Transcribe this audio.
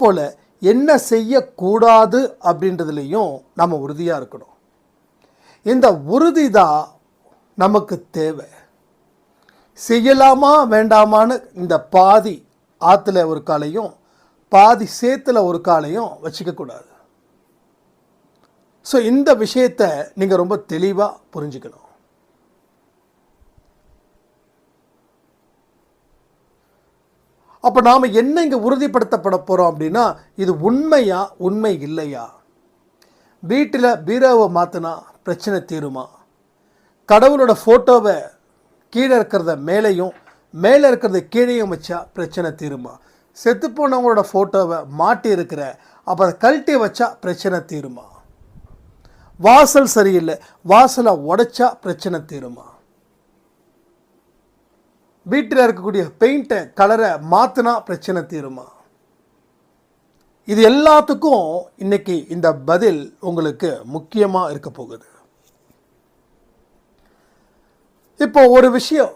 போல் என்ன செய்யக்கூடாது அப்படின்றதுலேயும் நம்ம உறுதியாக இருக்கணும். இந்த உறுதி தான் நமக்கு தேவை. செய்யலாமா வேண்டாமான்னு இந்த பாதி ஆற்றுல ஒரு காலையும் பாதி சேத்துல ஒரு காலையும் வச்சுக்கக்கூடாது ஸோ இந்த விஷயத்தை நீங்கள் ரொம்ப தெளிவாக புரிஞ்சுக்கணும். அப்போ நாம் என்ன இங்கே உறுதிப்படுத்தப்பட போகிறோம் அப்படின்னா இது உண்மையா உண்மை இல்லையா? வீட்டில் பீரோவை மாற்றினா பிரச்சனை தீருமா? கடவுளோட ஃபோட்டோவை கீழே இருக்கிறத மேலேயும் மேலே இருக்கிறத கீழேயும் வச்சா பிரச்சனை தீருமா? செத்து போனவங்களோட ஃபோட்டோவை மாட்டி இருக்கிற அப்போ அதை கழட்டி வச்சா பிரச்சனை தீருமா? வாசல் சரியில்லை வாசலை உடைச்சா பிரச்சனை தீருமா? வீட்டில் இருக்கக்கூடிய பெயிண்ட்டை கலரை மாற்றினா பிரச்சனை தீருமா? இது எல்லாத்துக்கும் இன்னைக்கு இந்த பதில் உங்களுக்கு முக்கியமாக இருக்க போகுது. இப்போ ஒரு விஷயம்